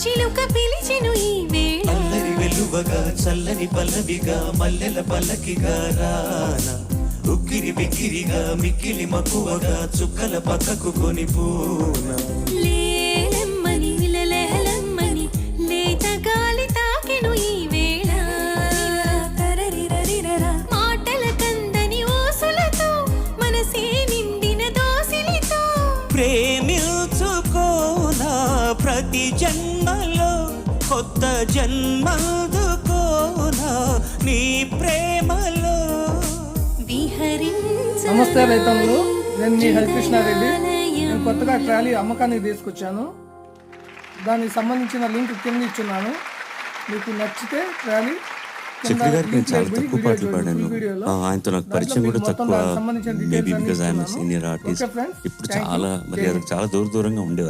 చిలుక పిలిచెను ఈ వేళ. అల్లరి వెలువగా చల్లని పల్లవిగా మల్లెల పల్లకిగా రానా. ఉక్కిరి బిక్కిరిగా మిక్కిలి మక్కువగా చుక్కల పక్కకు కొని పూనా. లేలమ్మని విలలహలమ్మని లేత గాలి తాకెను ఈ వేళ. మాటల కందని ఓసులతో మనసే నిండిన దోసిలితో. ప్రేమించుకోనా ప్రతి జన్మలో కొత్త జన్మదుకోనా నీ ప్రేమలో? విహరించ నమస్తే రైతన్నులు నేను మీ హరికృష్ణారెడ్డి. నేను కొత్తగా ట్రాలీ అమ్మకానికి తీసుకొచ్చాను. దానికి సంబంధించిన లింక్ కింద ఇచ్చున్నాను. మీకు నచ్చితే ట్రాలీ చక్రి గారికి నేను చాలా తక్కువ పాటలు పాడాను. ఆయనతో నాకు పరిచయం కూడా తక్కువ. Maybe because I'm. Senior artist? ఇప్పుడు. చాలా మరి. చాలా దూర దూరంగా ఉండేవారు.